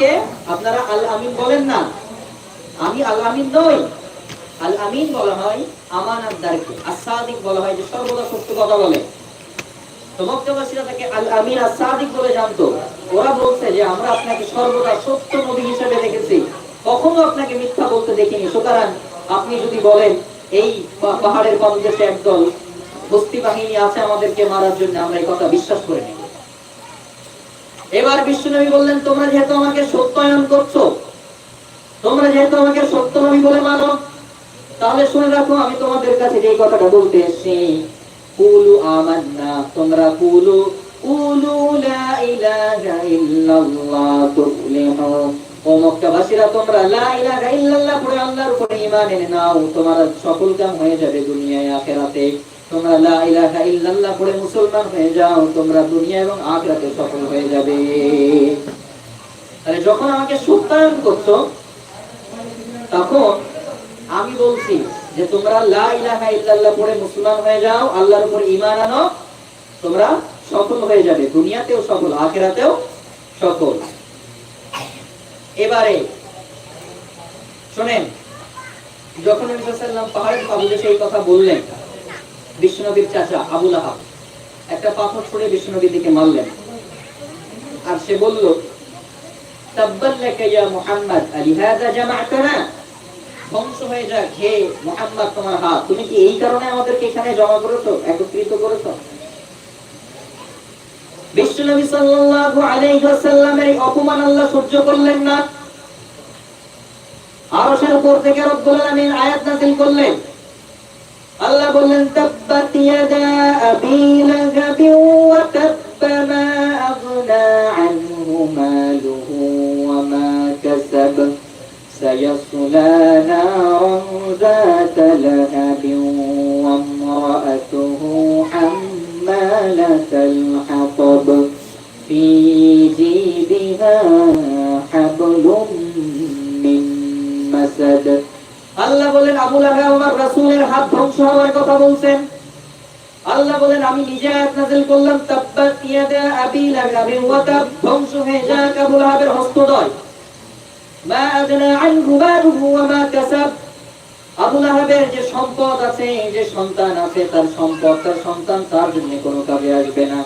আমাকে আপনারা আল আমিন বলেন না। আমি আল আমিন নই। আল আমিন বলা হয় আমানতদারকে আসাদিক বলা হয় যে সর্বদা সত্য কথা বলে। তো তাকে আল আমিন আসাদিক বলে জানতো। ওরা বলছে যে আমরা আপনাকে সর্বদা সত্য নবী হিসেবে দেখেছি। কখনো আপনাকে মিথ্যা বলতে দেখিনি। সুতরাং আপনি যদি বলেন, এই পাহাড়ের পাদদেশে একদল বস্তি বাহিনী আছে আমাদেরকে মারার জন্য আমরা এই কথা বিশ্বাস করে নেব এবার বিশ্বনবী বললেন, তোমরা যেহেতু আমাকে সত্যায়ন করছ, তোমরা যেহেতু আমাকে সত্য নবী বলে মানো, তাহলে শুনে রাখো, আমি তোমাদের কাছে যে কথাটা বলতে এসেছি, কুলু আমান্না, তোমরা কুলু কুলু তোমরা লা কাম হয়ে যাবে দুনিয়ায়, আখিরাতে। তোমরা লা ইলাহা ইল্লাল্লাহ পড়ে মুসলমান হয়ে যাও, তোমরা দুনিয়া এবং আখিরাতে সফল হয়ে যাবে। তাহলে যখন আমাকে তখন আমি বলছি যে, তোমরা লা ইলাহা ইল্লাল্লাহ মুসলমান হয়ে যাও, আল্লাহর উপর ঈমান আনো, তোমরা সফল হয়ে যাবে, দুনিয়াতেও সফল, আখিরাতেও সফল। এবারে, শুনেন, যখন নবী সাল্লাল্লাহু আলাইহি ওয়াসাল্লাম পাহাড়ের এই কথা বললেন বিশ্বনবীর চাচা আবুল আহাব। একটা পাথর ছুঁড়ে বিশ্বনবীর দিকে মারলেন। আর সে বলল এখানে জমা করেছ, একত্রিত অপমান আল্লাহ সহ্য করলেন না। আরশের উপর থেকে আয়াত নাযিল করলেন। আল্লাহ বললেন তাব্বাত ইয়াদা আবি লাহাব ওয়া তাব্বা মা আগনা আনহু মালুহু ওয়া মা কাসাব سيصلى نارا ذات لهب وامرأته حمالة الحطب في جيدها حبل من مسد আল্লাহ বলেন, আবুল আমার রাসূলের হাত ধ্বংস হওয়ার কথা বলছেন। আল্লাহ বলেন, আমি নিজে আয়াত করলাম ইয়াদা আবি ওয়া তাব, ধ্বংস হয়ে যাক আবুল হস্তদ্বয় মা আদনা ওয়া মা কাসাব। আবু লাহাবের যে সম্পদ আছে, যে সন্তান আছে, তার সম্পদ, তার সন্তান তার জন্য কোনো কাজে আসবে না।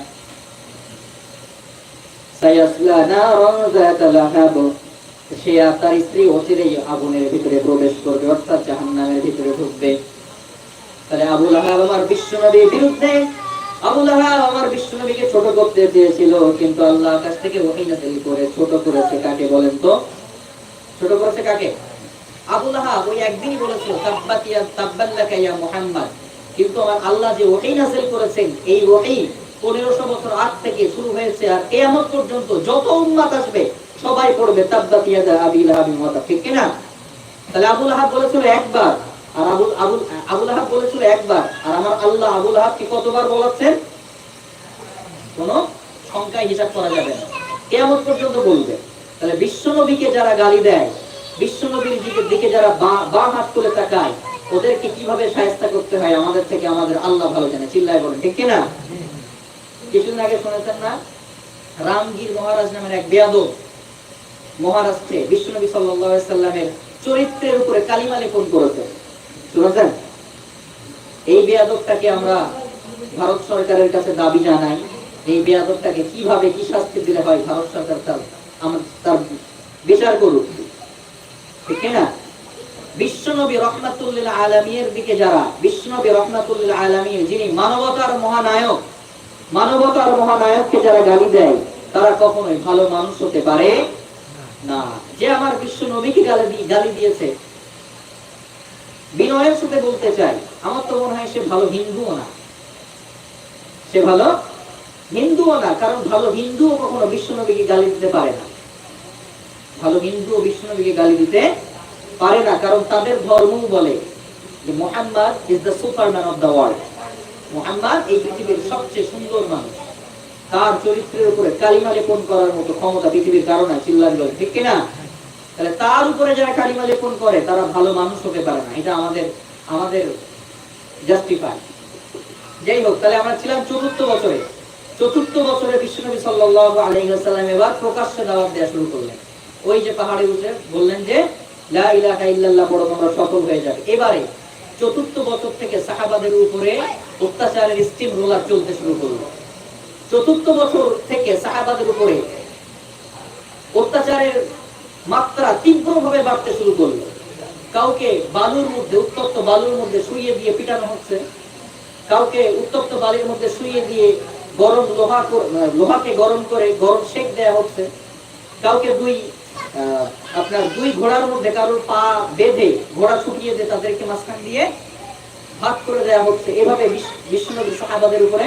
সায়াসলা নারান যাতা সে আর তার স্ত্রী অচিরেই আগুনের ভিতরে প্রবেশ করবে, অর্থাৎ জাহান্নামের ভিতরে ঢুকবে। তাহলে আবু লাহাব আমার বিশ্বনবীর বিরুদ্ধে, আবু লাহাব আমার বিশ্বনবীকে ছোট করতে চেয়েছিল, কিন্তু আল্লাহ কাছ থেকে ওহী নাযিল করে ছোট করেছে কাকে বলেন তো? ছোট করেছে কাকে? আবু লাহাব ওই একদিনই বলেছিল, তাব্বাত ইয়া তাব্বাল্লাকা ইয়া মুহাম্মদ। কিন্তু আমার আল্লাহ যে ওহী নাযিল করেছেন, এই ওহী 1500 বছর আগ থেকে শুরু হয়েছে, আর কিয়ামত পর্যন্ত যত উম্মত আসবে সবাই পড়বে ঠিক না তাহলে আবু লাহাব বলেছিল একবার, আর আবুল আবুল আবু লাহাব বলেছিল একবার, আর আমার আল্লাহ আবু লাহাবকে কতবার বলাচ্ছেন? সংখ্যায় হিসাব করা যাবে না। কিয়ামত পর্যন্ত বলবে। তাহলে যারা গালি দেয় বিশ্বনবীর দিকে দিকে যারা বা- হাত তুলে তাকায়, ওদেরকে কীভাবে সাহেস্তা করতে হয়? আমাদের থেকে আমাদের আল্লাহ ভালো জানে। চিল্লায় বলেন, ঠিক কিনা? কিছুদিন আগে শুনেছেন না? রামগীর মহারাজ নামের এক বেয়াদব মহারাষ্ট্রে সাল্লাল্লাহু আলাইহি সাল্লামের চরিত্রের উপরে কালিমা লেপন করেছে। শুনেছেন? এই বেয়াদবটাকে আমরা ভারত সরকারের কাছে দাবি জানাই। এই বেয়াদবটাকে কীভাবে কি শাস্তি দিলে হয় ভারত সরকার তার তার বিচার করুক। ঠিক না? বিশ্বনবী রহমাতুল্লিল আলমীর দিকে যারা, বিশ্বনবী রহমাতুল্লিল আলমীর যিনি মানবতার মহানায়ক, মানবতার মহানায়ককে যারা গালি দেয়, তারা কখনোই ভালো মানুষ হতে পারে না, যে আমার বিশ্ব নবীকে গালি গালি দিয়েছে, বিনয়ের সাথে বলতে চাই, আমার তো মনে হয় সে ভালো হিন্দুও না। সে ভালো হিন্দুও না, কারণ ভালো হিন্দুও কখনো বিশ্বনবীকে গালি দিতে পারে না। ভালো হিন্দুও বিশ্বনবীকে গালি দিতে পারে না, কারণ তাদের ধর্ম বলে যে Mohammad is the superman of the world Mohammad এই পৃথিবীর সবচেয়ে সুন্দর মানুষ। তার চরিত্রের উপরে কালিমা লেপন করার মতো ক্ষমতা পৃথিবীর কারণে চিল্লার বলে, ঠিক কিনা? তাহলে তার উপরে যারা কালিমা লেপন করে, তারা ভালো মানুষ হতে পারে না। এটা আমাদের আমাদের জাস্টিফাই যাই হোক, তাহলে আমরা ছিলাম চতুর্থ বছরে। চতুর্থ বছরে বিশ্বনবী সাল্লাল্লাহু আলাইহি ওয়াসাল্লাম এবার প্রকাশ্যে দাওয়াত দেওয়া শুরু করলেন। ওই যে পাহাড়ে উঠে বললেন যে সফল হয়ে যাবে। এবারে চতুর্থ বছর থেকে সাহাবাদের উপরে অত্যাচারের স্টিম রোলার চলতে শুরু করল। চতুর্থ বছর থেকে সাহাবাদের উপরে অত্যাচারের মাত্রা তীব্রভাবে বাড়তে শুরু করল। কাউকে বালুর মধ্যে, উত্তপ্ত বালুর মধ্যে শুইয়ে দিয়ে পিটানো হচ্ছে। কাউকে উত্তপ্ত বালির মধ্যে শুইয়ে দিয়ে গরম লোহা লোহাকে গরম করে গরম শেক দেয়া হচ্ছে। কাউকে দুই আপনার দুই ঘোড়ার মধ্যে কারোর পা বেঁধে ঘোড়া ছুটিয়ে দিয়ে তাদেরকে মাঝখান দিয়ে ভাগ করে দেওয়া হচ্ছে। এভাবে বিশ্বনবী সাহাবাদের উপরে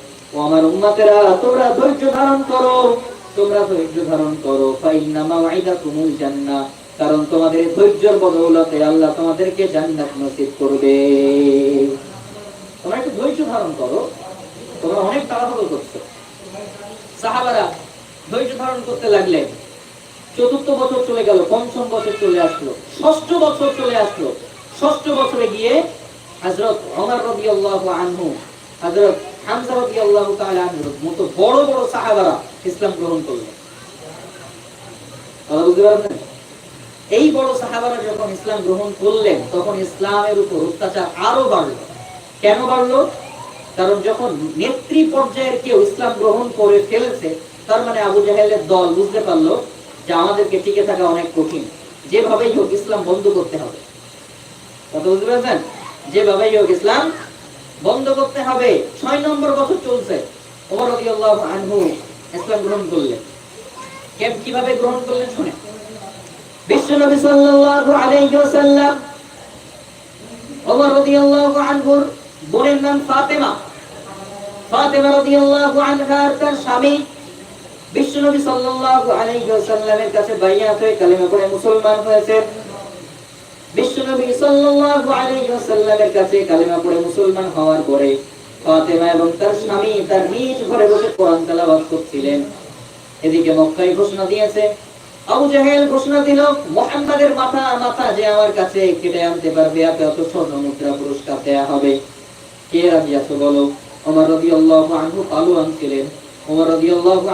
ও আমার তোমরা ধৈর্য ধারণ করো। তোমরা ধৈর্য ধারণ করো। মাওয়াইদাকুমুল জান্নাহ কারণ তোমাদের ধৈর্যের বদৌলতে আল্লাহ তোমাদেরকে জান্নাত নসিব করবে। তোমরা একটু ধৈর্য ধারণ করো। তোমরা অনেক তাড়াহুড়ো করছ। সাহাবারা ধৈর্য ধারণ করতে লাগলেন চতুর্থ বছর চলে গেল, পঞ্চম বছর চলে আসলো, ষষ্ঠ বছর চলে আসলো। ষষ্ঠ বছরে গিয়ে হযরত ওমর রাদিয়াল্লাহু আনহু, হযরত হামজা তাআলা আনহুর মতো বড় বড় সাহাবারা ইসলাম গ্রহণ কথা বুঝতে এই বড় সাহাবারা যখন ইসলাম গ্রহণ করলেন, তখন ইসলামের উপর অত্যাচার আরও কেন কারণ যখন নেত্রী পর্যায়ের কেউ ইসলাম গ্রহণ করে ফেলেছে, তার মানে আবু জাহেলের দল বুঝতে পারল যে আমাদেরকে টিকে থাকা অনেক কঠিন। যেভাবেই হোক ইসলাম বন্ধ করতে হবে। কথা বুঝতে পারছেন? যেভাবেই হোক ইসলাম বন্ধ করতে হবে। ছয় নম্বর বছর চলছে। গ্রহণ করলেন। কেম কীভাবে গ্রহণ করলেন শুনে বিশ্বনবী বোনের নাম ফাতেমা। ফাতেমা তার স্বামী বিশ্বনবী সাল্লাল্লাহু আলাইহি কাছে মুসলমান হয়েছেন। বিশ্বনবী সাল্লাল্লাহু আলাইহি ওয়াসাল্লামের কাছে কালেমা পড়ে মুসলমান হওয়ার পরে ফাতেমা এবং তার স্বামী তার নিজ ঘরে বসে কোরআন তেলাওয়াত করছিলেন। এদিকে মক্কায় ঘোষণা দিয়েছে, আবু জাহেল ঘোষণা দিল মাথা মাথা যে আমার কাছে কেটে আনতে পারবে, তাকে অত স্বর্ণ মুদ্রা পুরস্কার দেয়া হবে। কে বলো? ওমর রাদিয়াল্লাহু আনহু পালু আনছিলেন ওমর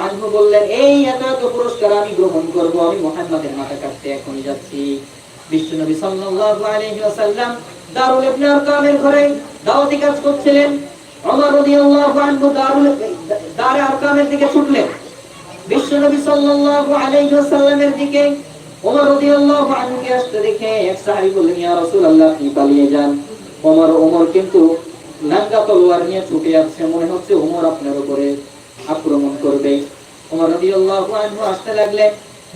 আনহু বললেন, এই এত পুরস্কার আমি গ্রহণ করব, আমি মুহাম্মাদের মাথা কাটতে এখনই যাচ্ছি। সাল্লাল্লাহু আলাইহি ওয়াসাল্লাম দারুল ইবনে আরকামের ঘরে দাওয়াতি কাজ করছিলেন। ওমর রাদিয়াল্লাহু আনহু দারুল দারে আরকামের দিকে ছুটলেন। সাল্লাল্লাহু আলাইহি ওয়াসাল্লামের দিকে ওমর রাদিয়াল্লাহু আসতে দেখে এক সাহাবী বললেন, ইয়া রাসূলুল্লাহ পালিয়ে যান? ওমর ওমর কিন্তু নাঙ্গা তলোয়ার নিয়ে ছুটে আসছে। মনে হচ্ছে ওমর আপনার উপরে আক্রমণ করবে। ওমর রাদিয়াল্লাহু আনহু আসতে লাগলেন।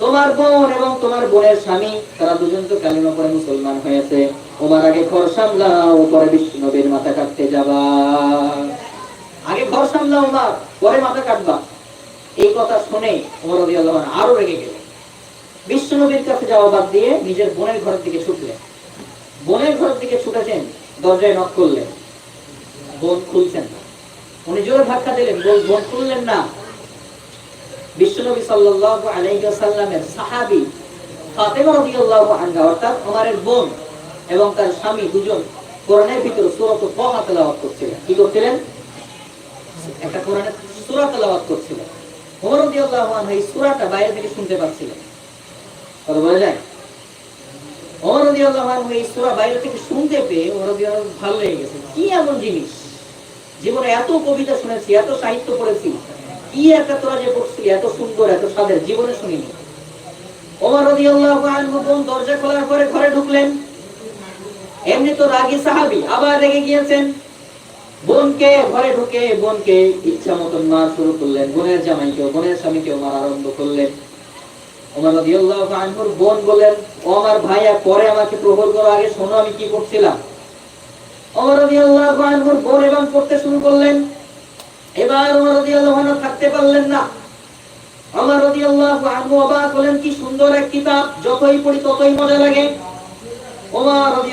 তোমার বোন এবং তোমার বোনের স্বামী, তারা দুজন তো কালিমা পড়ে মুসলমান হয়েছে। ওমর আগে ঘর সামলাও, পরে বিশ্বনবীর মাথা কাটতে যাবা। আগে ঘর সামলাও ওমর পরে মাথা কাটবা। এই কথা শুনে ওমর আনহু আরও রেগে গেলেন। বিশ্বনবীর কাছে যাওয়া বাদ দিয়ে নিজের বোনের ঘরের দিকে ছুটলেন। বোনের ঘরের দিকে ছুটেছেন, দরজায় নক করলেন। বোন খুলছেন না। উনি জোরে ধাক্কা দিলেন বোন, খুললেন না। বিশ্বনবী সাল্লাল্লাহু আলাইহি ওয়াসাল্লামের সাহাবী কি ভালো লেগে গেছে। কি এমন জিনিস? জীবনে এত কবিতা শুনেছি, এত সাহিত্য পড়েছি কি একটা তোরা যে পড়ছিলি এত সুন্দর, এত স্বাদের, জীবনে শুনিনি। দরজা খোলার পরে ঘরে ঢুকলেন। এমনি তো আবার রেগে গিয়েছেন। বোনকে ঘরে ঢুকে বোনকে ইচ্ছা মতন মার শুরু করলেন, বোনের জামাইকেও, বোনের স্বামীকেও মার আরম্ভ করলেন। বোন বলেন ও আমার ভাইয়া, পরে আমাকে প্রহর করার আগে শোনো আমি কি করছিলাম? ওমর রাদিয়াল্লাহু আনহুর বোন এবং করতে শুরু করলেন। এবার ওমর রাদিয়াল্লাহু আনহু থাকতে পারলেন না। ওমর রাদিয়াল্লাহু আনহু অবাক হলেন, কি সুন্দর এক কিতাব, যতই পড়ি ততই মজা লাগে। ও আমার তুমি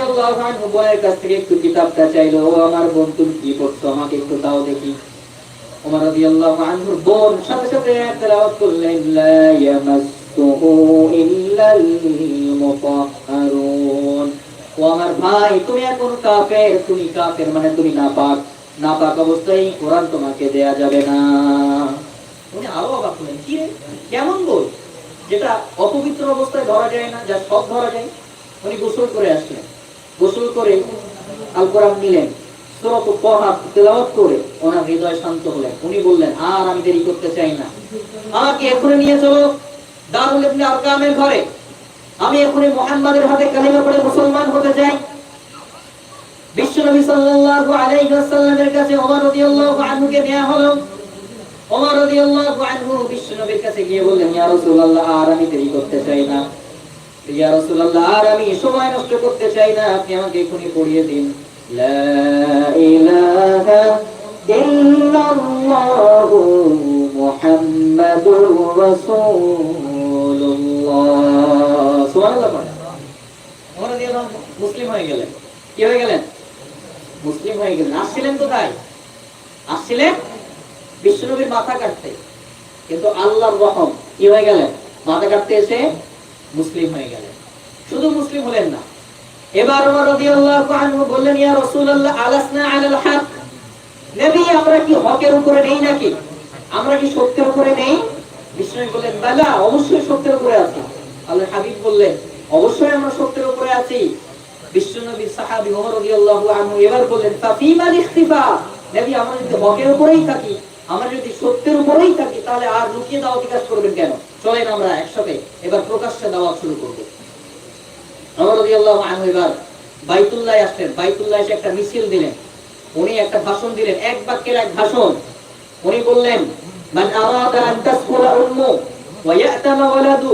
আমার ভাই, তুমি এখন কাফের, তুমি কাফের মানে তুমি নাপাক। নাপাক অবস্থায় কোরআন তোমাকে দেয়া যাবে না। উনি আরও অবাক হলেন। কি কেমন বই? যেটা অপবিত্র অবস্থায় ধরা যায় না, যা সব ধরা যায়? উনি গোসল করে আসলেন। গোসল করে আল কোরআন নিলেন। সূরাত তাহা তেলাওয়াত করে ওনার হৃদয় শান্ত হলেন। উনি বললেন, আর আমি দেরি করতে চাই না। আমাকে এখনই নিয়ে চলো দারুল ইবনে আরকামের ঘরে। আমি এখনই মুহাম্মাদের হাতে কালিমা পড়ে মুসলমান হতে চাই। সাল্লাল্লাহু আলাইহি ওয়াসাল্লামের কাছে ওমর রাদিয়াল্লাহু আনহুকে হলো। ওমর রাদিয়াল্লাহু আনহু কাছে গিয়ে বললেন, ইয়া রাসূলুল্লাহ, আর আমি দেরি করতে চাই না। ইয়া রাসূলুল্লাহ, আর আমি সময় নষ্ট করতে চাই না। আপনি আমাকে এখনই পড়িয়ে দিন। মুসলিম হয়ে গেলেন। কি হয়ে গেলেন? মুসলিম হয়ে গেলেন। আসছিলেন কোথায়? আসছিলেন বিশ্বনবীর মাথা কাটতে। কিন্তু আল্লাহর রহম, কি হয়ে গেলেন? মাথা কাটতে এসে মুসলিম হয়ে গেলেন। শুধু মুসলিম হলেন না। হাবিব বললেন, অবশ্যই আমরা সত্যের উপরে আছি। বিশ্বনবীর সাহাবী ওমর রাদিয়াল্লাহু আনহু এবার বললেন ফাফিমাল ইখতিফা নবী, আমরা যদি হকের উপরেই থাকি, আমরা যদি সত্যের উপরেই থাকি, তাহলে আর লুকিয়ে করবেন কেন? চলেন আমরা একসাথে এবার প্রকাশ্যে শুরু করব। ওমর রাদিয়াল্লাহু আনহু এবার বাইতুল্লাহ আসলেন। বাইতুল্লাহ এসে একটা মিছিল দিলেন। উনি একটা ভাষণ দিলেন, এক বাক্যের এক ভাষণ। উনি বললেন, মান আরাদা আন উম্মু ওয়া ইয়াতামা ওয়ালাদু।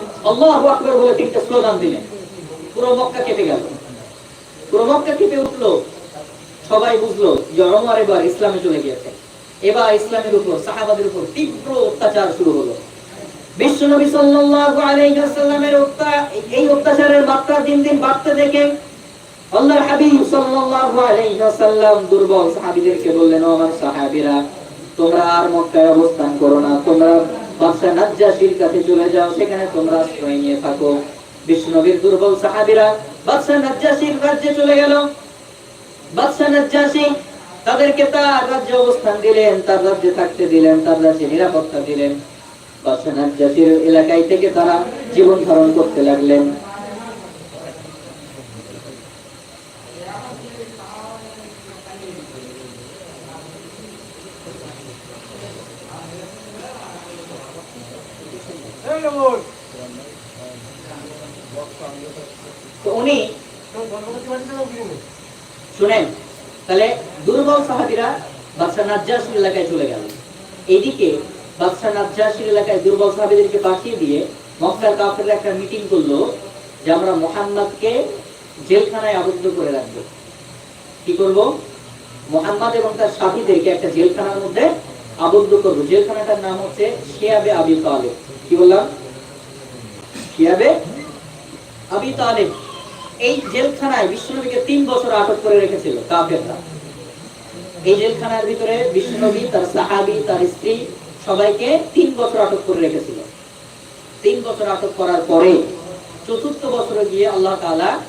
আল্লাহু আকবার বলে তিনটা স্লোগান দিলেন। পুরো মক্কা কেঁপে গেল। পুরো মক্কা কেঁপে উঠল। সবাই বুঝলো যে ওমর, এবার ইসলামে চলে গিয়েছে। এবার ইসলামের উপর, সাহাবাদের উপর তীব্র অত্যাচার শুরু হলো। সাল্লাল্লাহু আলাইহি ওয়াসাল্লামের এই অত্যাচারের মাত্রা দিন দিন বাড়তে দেখে আল্লাহর হাবিব সাল্লাল্লাহু আলাইহি ওয়াসাল্লাম দুর্বল সাহাবীদেরকে বললেন, ও আমার সাহাবীরা, তোমরা আর মক্কায় অবস্থান করো না। তোমরা তাদেরকে রাজ্যে তার রাজ্যে থাকতে দিলেন, তার নিরাপত্তা দিলেন। বাদশা নাজ্জাশীর এলাকায় থেকে তারা জীবন ধারণ করতে লাগলেন তো উনি শুনেন তাহলে দুর্বল সাহাবীরা বাদশা নাজ্জাসীর এলাকায় চলে গেল। এদিকে বাদশা নাজ্জাসীর এলাকায় দুর্বল সাহাবীদেরকে পাঠিয়ে দিয়ে মক্কার কাফেররা একটা মিটিং করল যে আমরা মুহাম্মদকে জেলখানায় আবদ্ধ করে রাখব। কি করব? মুহাম্মদ এবং তার সাথীদেরকে একটা জেলখানার মধ্যে আবদ্ধ করব। জেলখানাটার নাম হচ্ছে শিয়াবে আবি তালেব। কি বললাম? শিয়াবে আবি তালেব। এই জেলখানায় বিশ্বনবীকে তিন বছর আটক করে রেখেছিল কাফেররা। এই জেলখানার ভিতরে বিশ্বনবী তার সাহাবী তার স্ত্রী সবাইকে তিন বছর আটক করে রেখেছিল। তিন বছর আটক করার পরে চতুর্থ বছরে গিয়ে আল্লাহ তাআলা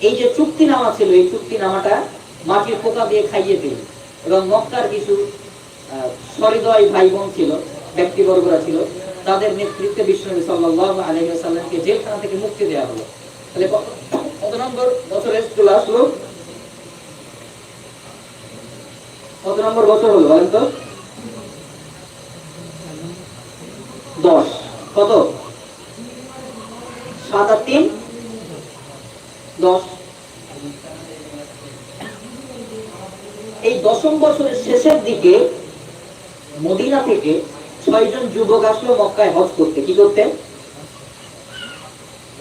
এই যে চুক্তি নামা ছিল এই চুক্তি নামাটা মাটির পোকা দিয়ে খাইয়ে দিল এবং মক্কার কিছু আহ, সহৃদয় ভাই বোন ছিল ব্যক্তিবর্গরা ছিল তাদের নেতৃত্বে বিশ্বনবী সাল্লাল্লাহু আলাইহি ওয়াসাল্লামকে জেলখানা থেকে মুক্তি দেওয়া হলো। তাহলে কত কত নম্বর বছরে চলে আসলো? কত নম্বর বছর হলো বলেন তো দশ। কত? সাত আর তিন? দশ। এই দশম বছরের শেষের দিকে মদিনা থেকে ছয়জন যুবক আসলো মক্কায় হজ করতে। কি করতে?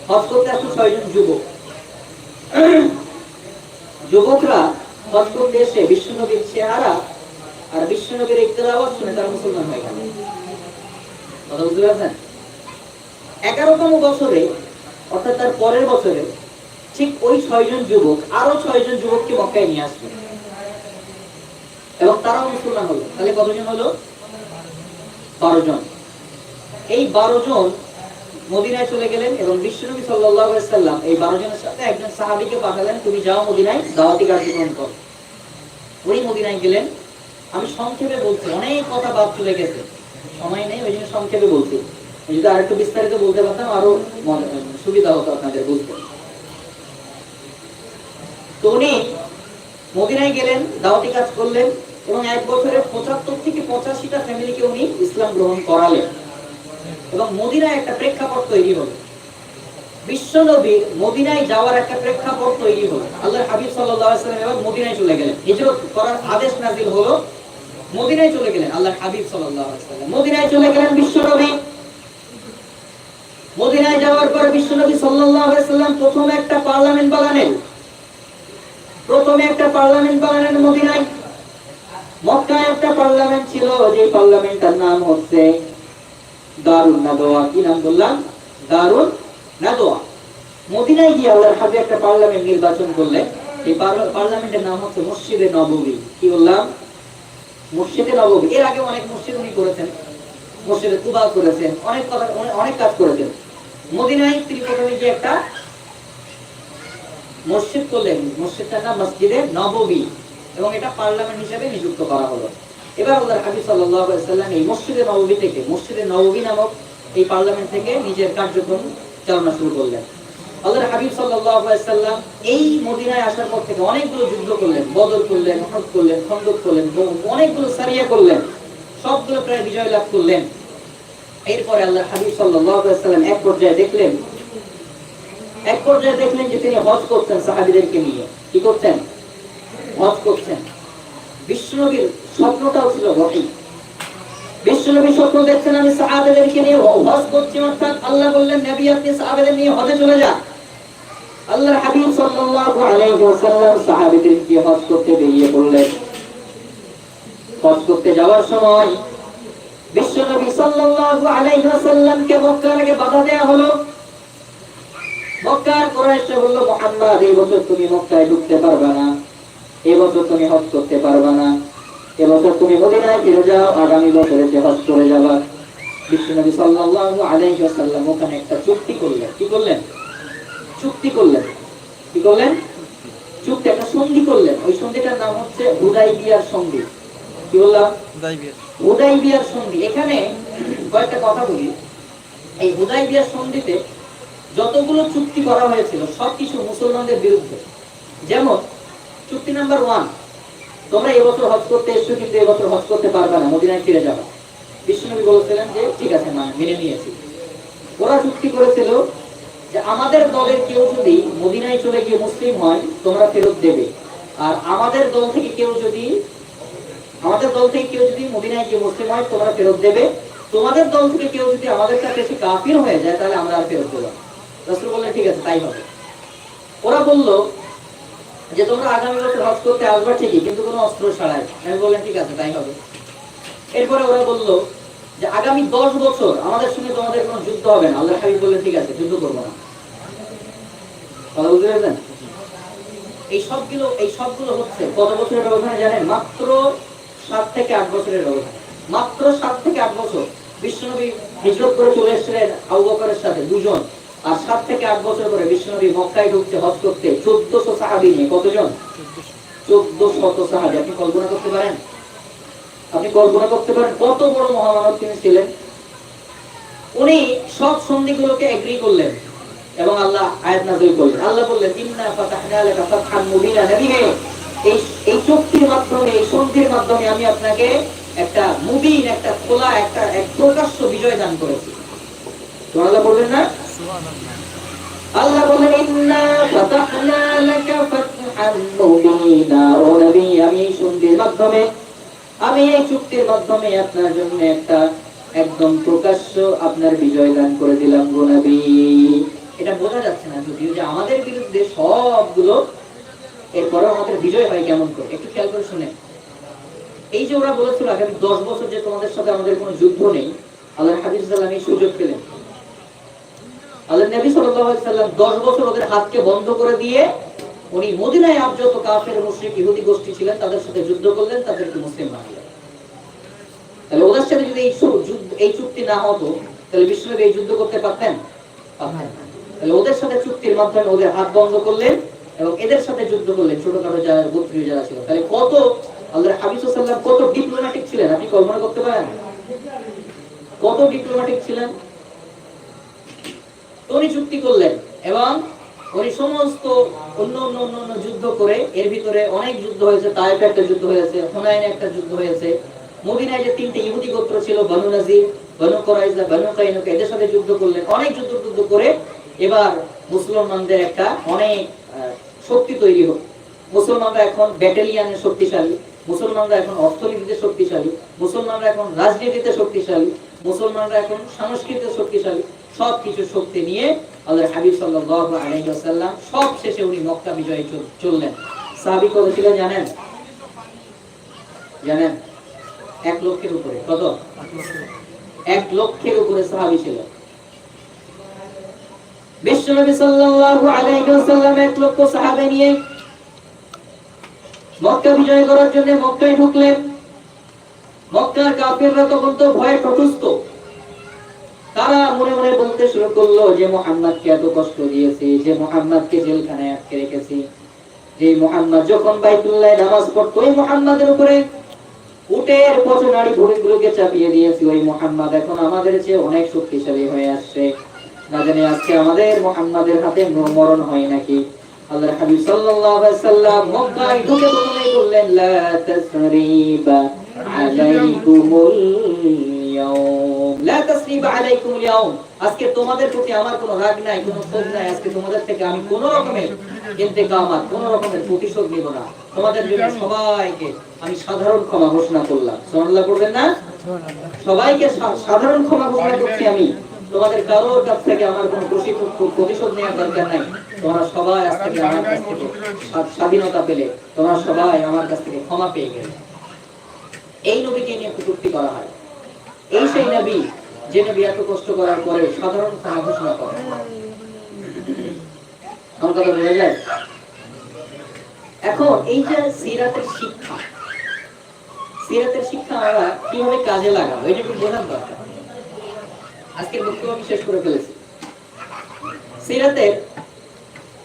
হজ করতে আসলো ছয়জন যুবক। যুবকরা করতে এসে বিশ্বনবীর চেহারা আর বিশ্বনবীর ইকতলাবাদ শুনে তারা মুসলমান হয়ে গেল। কথা বুঝতে পারছেন? এগারোতম বছরে, অর্থাৎ তার পরের বছরে, ঠিক ওই ছয়জন যুবক, আরও ছয়জন যুবককে মক্কায় নিয়ে আসবে এবং তারাও মুসলমান হলো। তাহলে কতজন হলো? বারো জন। এই বারো জন মদিনায় চলে গেলেন এবং বিশ্বনবী সাল্লাল্লাহু সাল্লাম এই বারো জনের সাথে একজন সাহাবীকে পাঠালেন, তুমি যাও মদিনায়, দাওয়াতি কার্যক্রম করো। উনি মদিনায় গেলেন। আমি সংক্ষেপে বলছি, অনেক কথা বাদ চলে গেছে। সময় নেই ওই জন্য সংক্ষেপে বলছি। যদি আরেকটু বিস্তারিত বলতে পারতাম, আরও সুবিধা হতো আপনাদের বুঝতে। তো উনি মদিনায় গেলেন, দাওয়াতি কাজ করলেন এবং এক বছরে পঁচাত্তর থেকে পঁচাশিটা ফ্যামিলিকে উনি ইসলাম গ্রহণ করালেন। এবং মদিনায় একটা প্রেক্ষাপট তৈরি হলো। বিশ্ব নবীর মদিনায় যাওয়ার একটা প্রেক্ষাপট তৈরি হলো। আল্লাহ হাবিব সাল্লাম এবার মদিনায় চলে গেলেন। হিজরত করার আদেশ নাযিল হলো, মদিনায় চলে গেলেন আল্লাহ হাবিব সাল্লাম। মদিনায় চলে গেলেন বিশ্ব নবী মদিনায় যাওয়ার পর বিশ্ব নবী সাল্লাম প্রথমে একটা পার্লামেন্ট বানালেন। প্রথমে একটা পার্লামেন্ট বানালেন মদিনায়। মক্কায় একটা পার্লামেন্ট ছিল যে পার্লামেন্টটার নাম হচ্ছে দারুণ নাদোয়া কি নাম বললাম? দারুণ নাদোয়া মদিনায় গিয়ে আল্লাহর হাবিব একটা পার্লামেন্ট নির্বাচন করলেন। এই পার্লামেন্টের নাম হচ্ছে মসজিদে নববী কি বললাম? মসজিদে নববী এর আগে অনেক মসজিদ উনি করেছেন। মসজিদে কুবা করেছেন। অনেক কথা অনেক- কাজ করেছেন। মদিনায় তিনি গিয়ে একটা মসজিদ করলেন। মসজিদটার নাম মসজিদে নববী এবং এটা পার্লামেন্ট হিসেবে নিযুক্ত করা হলো। এবার আল্লাহর হাবিব আলাইহি সাল্লাম এই মসজিদে নববী থেকে, মসজিদে নববী নামক এই পার্লামেন্ট থেকে নিজের কার্যক্রম চালনা শুরু করলেন। আল্লাহর হাবিব সাল্লাম এই মদিনায় আসার পর থেকে অনেকগুলো যুদ্ধ করলেন, বদর করলেন, উহুদ করলেন, খন্দক করলেন অনেকগুলো সারিয়া করলেন। সবগুলো প্রায় বিজয় লাভ করলেন। এরপরে আল্লাহ হাবিব সাল্লাম এক পর্যায়ে দেখলেন, এক পর্যায়ে দেখলেন যে তিনি হজ করতেন সাহাবিদেরকে নিয়ে। কি করতেন হজ করছেন। বিশ্বনবীর স্বপ্নটাও ছিল বটেই বিশ্বনবী স্বপ্ন দেখছেন আমি সাহাবেদেরকে নিয়ে হজ করছি, অর্থাৎ আল্লাহ বললেন, নবী, আপনি সাহাবেদের নিয়ে হজে চলে যান। আল্লাহর হাবিব সাল্লাল্লাহু আলাইহি ওয়াসাল্লাম সাহাবীদেরকে হজ করতে বেরিয়ে পড়লেন। হজ করতে যাওয়ার সময় বিশ্বনবী সাল্লাল্লাহু আলাইহি ওয়াসাল্লামকে মক্কার আগে বাধা দেয়া হলো। মক্কার কুরাইশরা বলল, মুহাম্মদ, এই বছর তুমি মক্কায় ঢুকতে পারবে না, এই বছর তুমি হজ করতে পারবে না। এবছর তুমি মদিনায় ফিরে যাও আগামী বছরে যে হজ করে যাবা। বিশ্বনবী সাল্লাল্লাহু আলাইহি ওয়াসাল্লাম ওখানে একটা চুক্তি করলেন। কি করলেন? চুক্তি করলেন। কি করলেন? চুক্তি একটা সন্ধি করলেন। ওই সন্ধিটার নাম হচ্ছে হুদাইবিয়ার সন্ধি। কি বললাম? হুদাইবিয়ার সন্ধি। এখানে কয়েকটা কথা বলি। এই হুদাইবিয়ার সন্ধিতে যতগুলো চুক্তি করা হয়েছিল সবকিছু মুসলমানদের বিরুদ্ধে। যেমন চুক্তি নাম্বার ওয়ান তোমরা এবছর হজ করতে এসছো, কিন্তু এবছর হজ করতে পারবে না, মদিনায় ফিরে যাবে। বিষ্ণুনবী বলেছিলেন যে, ঠিক আছে, মা, মেনে নিয়েছি। ওরা চুক্তি করেছিল যে, আমাদের দলের কেউ যদি মদিনায় চলে গিয়ে মুসলিম হয়, তোমরা ফেরত দেবে। আর আমাদের দল থেকে কেউ যদি, আমাদের দল থেকে কেউ যদি মদিনায় গিয়ে মুসলিম হয়, তোমরা ফেরত দেবে। তোমাদের দল থেকে কেউ যদি আমাদের কাছে এসে কাফির হয়ে যায়, তাহলে আমরা আর ফেরত দেবো না। রাসূল বললেন, ঠিক আছে, তাই হবে। ওরা বলল যে তোমরা আগামী বছর হজ করতে আসবা ঠিকই, কিন্তু কোনো অস্ত্র ছাড়াই। আমি বললেন ঠিক আছে, তাই হবে। এরপরে ওরা বলল যে, আগামী দশ বছর আমাদের সঙ্গে তোমাদের কোনো যুদ্ধ হবে না। আল্লাহ হাবিব বললেন, ঠিক আছে, যুদ্ধ করব না। কথা বুঝতে পেরেছেন? এই সবগুলো এই সবগুলো হচ্ছে কত বছরের ব্যবধানে জানেন? মাত্র সাত থেকে আট বছরের ব্যবধান। মাত্র সাত থেকে আট বছর। বিশ্বনবী হিজরত করে চলে এসেছিলেন আবু বকরের সাথে, দুজন। আর সাত থেকে আট বছর পরে বিশ্বনবী মক্কায় ঢুকতে, হজ করতে চোদ্দশো সাহাবি নিয়ে কতজন? চোদ্দ শত সাহাবি। আপনি কল্পনা করতে পারেন? আপনি কল্পনা করতে পারেন কত বড় মহামানব তিনি ছিলেন? উনি সব সন্ধিগুলোকে এগ্রি করলেন এবং আল্লাহ আয়াত নাযিল করলেন। আল্লাহ বললেন, ইন্না ফাতাহনা ফাতহান মুবিনা নবী হে। এই এই চুক্তির মাধ্যমে, এই সন্ধির মাধ্যমে আমি আপনাকে একটা মুবিন, একটা খোলা, একটা এক প্রকাশ্য বিজয় দান করেছি। তো আল্লাহ বললেন না আল্লাহ বলেন ইন্না ফাতাহনা লাকা ফাতহান মুবিনা ও নবী আমি মাধ্যমে আমি এই চুক্তির মাধ্যমে আপনার জন্য একটা একদম প্রকাশ্য আপনার বিজয় দান করে দিলাম গো নবী এটা বোঝা যাচ্ছে না যদিও যে আমাদের বিরুদ্ধে সবগুলো এরপরে আমাদের বিজয় হয় কেমন করে একটু খেয়াল করে শুনে এই যে ওরা বলেছিল আগামী দশ বছর যে তোমাদের সাথে আমাদের কোনো যুদ্ধ নেই আল্লাহ সাল্লাম এই সুযোগ পেলেন। আল্লাহ নবী সাল্লাম দশ বছর ওদের হাতকে বন্ধ করে দিয়ে উনি মদিনায় আপ যত কাফের ইহুদি গোষ্ঠী ছিলেন, তাদের সাথে যুদ্ধ করলেন, তাদেরকে মুসলিম বানালেন তাহলে ওদের সাথে যদি এই চুক্তি না হতো, তাহলে এই যুদ্ধ করতে পারতেন? তাহলে ওদের সাথে চুক্তির মাধ্যমে ওদের হাত বন্ধ করলেন এবং এদের সাথে যুদ্ধ করলেন ছোটখাটো যারা, গোত্রীয় যারা ছিল। তাহলে কত আল্লাহ হাবিজ সাল্লাম কত ডিপ্লোম্যাটিক ছিলেন? আপনি কল্পনা করতে পারেন? কত ডিপ্লোম্যাটিক ছিলেন? উনি চুক্তি করলেন এবং উনি সমস্ত অন্য অন্য অন্য অন্য যুদ্ধ করে, এর ভিতরে অনেক যুদ্ধ হয়েছে তাইফে একটা যুদ্ধ হয়েছে, হুনাইনে একটা যুদ্ধ হয়েছে। মদিনায় যে তিনটে ইহুদি গোত্র ছিল, বনু নাজির, বনু কোরাইজা বনু কাইনুকা, এদের সাথে যুদ্ধ করলেন, অনেক যুদ্ধ যুদ্ধ করে এবার মুসলমানদের একটা অনেক শক্তি তৈরি হোক মুসলমানরা এখন ব্যাটালিয়ানের শক্তিশালী, মুসলমানরা এখন অর্থনীতিতে শক্তিশালী, মুসলমানরা এখন রাজনীতিতে শক্তিশালী, মুসলমানরা এখন সংস্কৃতিতে শক্তিশালী। সব কিছু শক্তি নিয়ে আল্লাহ হাবিব সাল্লাল্লাহু আলাইহি ওয়াসাল্লাম সব শেষে উনি মক্কা বিজয়ী চললেন। সাহাবী কত ছিলেন জানেন? জানেন? এক লক্ষের উপরে। কত? এক লক্ষের উপরে সাহাবী ছিল। বিশ্বনবী সাল্লাল্লাহু এক লক্ষ সাহাবে নিয়ে মক্কা বিজয় করার জন্য মক্কায় ঢুকলেন। মক্কার তখন তো ভয়ে প্রতুস্ত তারা মনে মনে বলতে শুরু করল, যে মোহাম্মদকে এত কষ্ট দিয়েছে, যে মোহাম্মদকে জেলখানায় আটকে রেখেছি, যে মোহাম্মদ যখন বাইতুল্লাহ নামাজ পড়তো, ওই মোহাম্মদের উপরে উটের ভুড়িগুলোকে চাপিয়ে ওই মোহাম্মদ এখন আমাদের চেয়ে অনেক শক্তিশালী হয়ে আসছে। না জানি আজকে আমাদের মোহাম্মদের হাতে মরণ হয় নাকি? আল্লাহ হাবিব সাল্লাম মক্কায় ঢুকে বললেন, লা তাসরিবা আলাইকুমুল ইয়াউম। আজকে তোমাদের প্রতি আমার রাগ নাই ক্ষোভ নাই। আজকে তোমাদের থেকে আমি রকমের ইন্তেকামাত রকমের প্রতিশোধ নিব না। তোমাদের জন্য সবাইকে আমি সাধারণ ক্ষমা ঘোষণা করলাম। করবেন না? সবাইকে সাধারণ ক্ষমা ঘোষণা করছি আমি। তোমাদের কারোর কাছ থেকে আমার কোনো প্রতিশোধ নেওয়ার দরকার নাই। তোমরা সবাই আজ থেকে আমার কাছ থেকে স্বাধীনতা পেলে। তোমরা সবাই আমার কাছ থেকে ক্ষমা পেয়ে গেলে। এই নবীকে নিয়ে কটূক্তি করা হয়। এই সেই নবী, যে নবী এত কষ্ট করার পরে সাধারণ ক্ষমা ঘোষণা এখন সিরাতের শিক্ষা। সিরাতের শিক্ষা আমরা কীভাবে কাজে লাগাবো, এটা একটু বোঝার দরকার। আজকের বক্তব্য আমি শেষ করে ফেলেছি। সিরাতের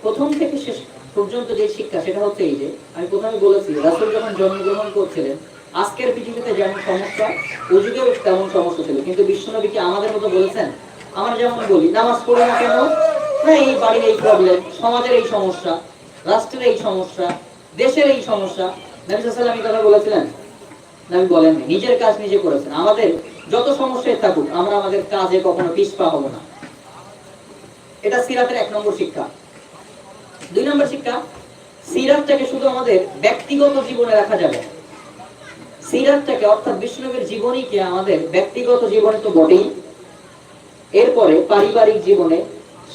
প্রথম থেকে শেষ পর্যন্ত যে শিক্ষা, সেটা হচ্ছে এই যে, আমি প্রথমে বলেছি, রাসূল যখন জন্মগ্রহণ করছিলেন আজকের পৃথিবীতে যেমন সমস্যা ওই যুগেও তেমন সমস্যা ছিল। কিন্তু বিশ্বনবী কি আমাদের মতো বলেছেন? আমরা যেমন বলি, নামাজ পড়ে না কেন? না, এই বাড়ির এই প্রবলেম সমাজের এই সমস্যা, রাষ্ট্রের এই সমস্যা, দেশের এই সমস্যা। নবী আলাইহি কথা বলেছিলেন। আমি বলেননি, নিজের কাজ নিজে করেছেন। আমাদের যত সমস্যায় থাকুক, আমরা আমাদের কাজে কখনো পিছপা হব না। এটা সিরাতের এক নম্বর শিক্ষা। দুই নম্বর শিক্ষা, সিরাতটাকে শুধু আমাদের ব্যক্তিগত জীবনে রাখা যাবে না। সিরাতটাকে অর্থাৎ বিষ্ণুনবীর জীবনীকে আমাদের ব্যক্তিগত জীবনে তো বটেই? এরপরে পারিবারিক জীবনে,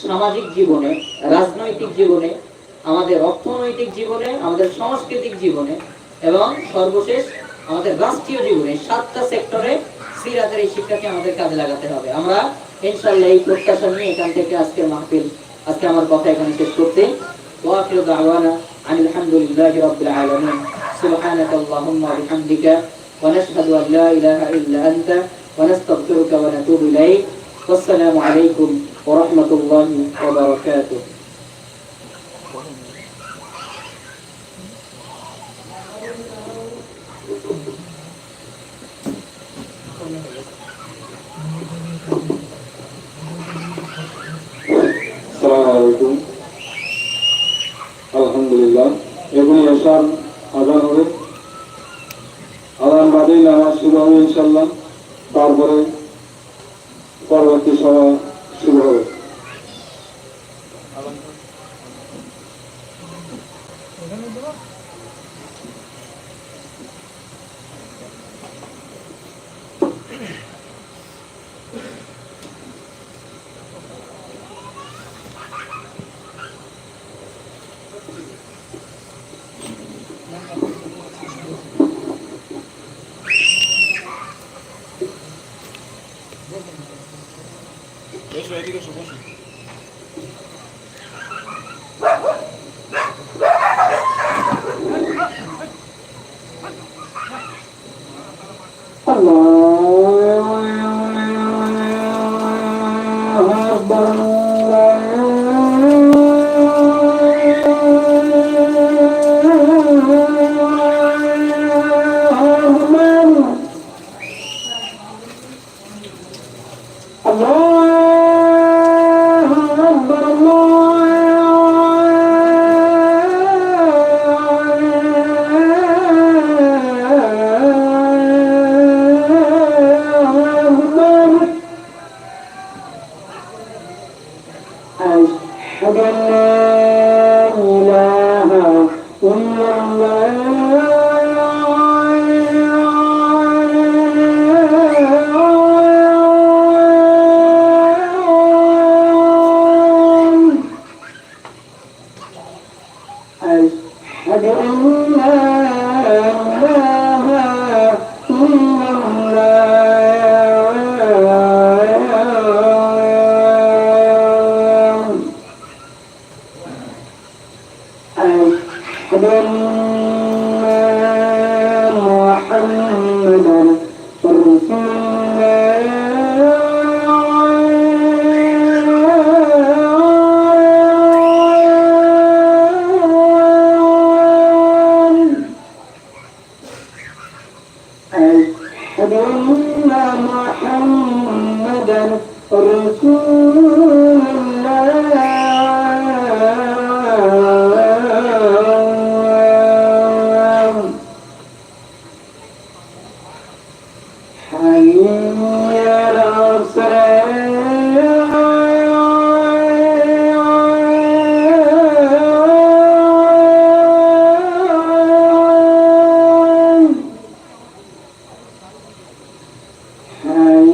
সামাজিক জীবনে, রাজনৈতিক জীবনে, আমাদের অর্থনৈতিক জীবনে, আমাদের সাংস্কৃতিক জীবনে এবং সর্বশেষ আমাদের রাষ্ট্রীয় জীবনে সাতটা সেক্টরে সিরাতের এই শিক্ষাকে আমাদের কাজে লাগাতে হবে। আমরা ইনশাল্লাহ এই প্রত্যাশা নিয়ে এখান থেকে আজকের মাহফিল, আজকে আমার কথা এখানে শেষ করতে ওয়াখির দাওয়ানা আনিল হামদুলিল্লাহি রাব্বিল سبحانك اللهم وبحمدك ونشهد أن لا إله إلا أنت ونستغفرك ونتوب إليك. والسلام عليكم ورحمة الله وبركاته. السلام عليكم. الحمد لله. ابن يسار আদান হবে। আদান বাদেই নামাজ শুরু হবে ইনশাল্লাহ তারপরে পরবর্তী সময় শুরু হবে।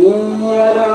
তোমরা